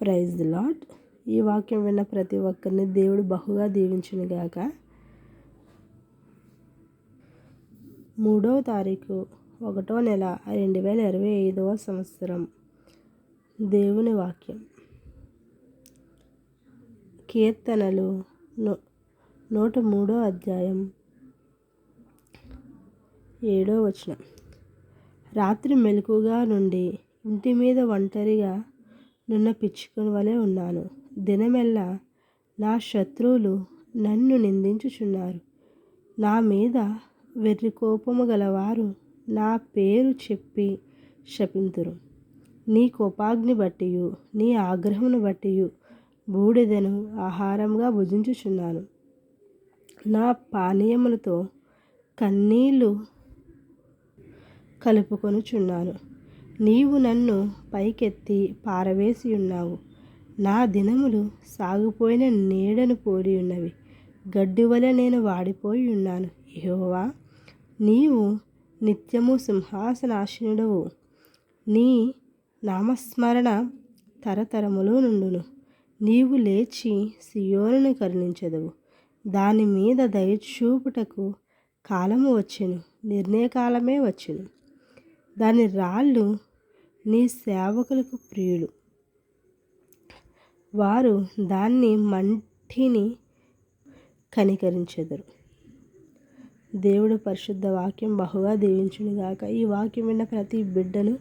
Praise the lord ఈ వాక్యం విన్న ప్రతి ఒక్కరిని దేవుడు బహుగా దీవించునుగాక మూడవ తారీఖు ఒకటో నెల రెండు వేల ఇరవై ఐదవ సంవత్సరం. దేవుని వాక్యం. కీర్తనలు నూ నూట మూడో అధ్యాయం ఏడో వచనం. రాత్రి మెలకుగా నుండి ఇంటి మీద ఒంటరిగా నున్న పిచ్చుకొని వలె ఉన్నాను. దినమెల్లా నా శత్రువులు నన్ను నిందించుచున్నారు. నా మీద వెర్రి కోపము గలవారు నా పేరు చెప్పి శపింతురు. నీ కోపాగ్ని బట్టియు నీ ఆగ్రహమును బట్టియు బూడిదను ఆహారంగా భుజించుచున్నాను. నా పానీయములతో కన్నీళ్ళు కలుపుకొనుచున్నాను. నీవు నన్ను పైకెత్తి పారవేసి ఉన్నావు నా దినములు సాగిపోయిన నీడను పోలి ఉన్నవి గడ్డి వలె నేను వాడిపోయి ఉన్నాను యహోవా నీవు నిత్యము సింహాసనాశనుడవు నీ నామస్మరణ తరతరములో నుండును. నీవు లేచి సియోనును కరుణించదవు. దాని మీద దయచూపుటకు కాలము వచ్చెను. నిర్ణయకాలమే వచ్చెను. దాని రాళ్ళు నీ సేవకులకు ప్రియులు. వారు దాన్ని మంటిని కనికరించెదరు. దేవుడు పరిశుద్ధ వాక్యం బహుగా దీవించునుగాక ఈ వాక్యం విన్న ప్రతి బిడ్డను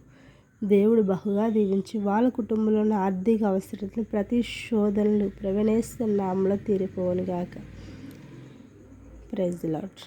దేవుడు బహుగా దీవించి వాళ్ళ కుటుంబంలో ఉన్న ఆర్థిక అవసరతను ప్రతి శోధనలు ప్రవణేస్తున్న నామలో తీరిపోవునుగాక ప్రైజ్ లాట్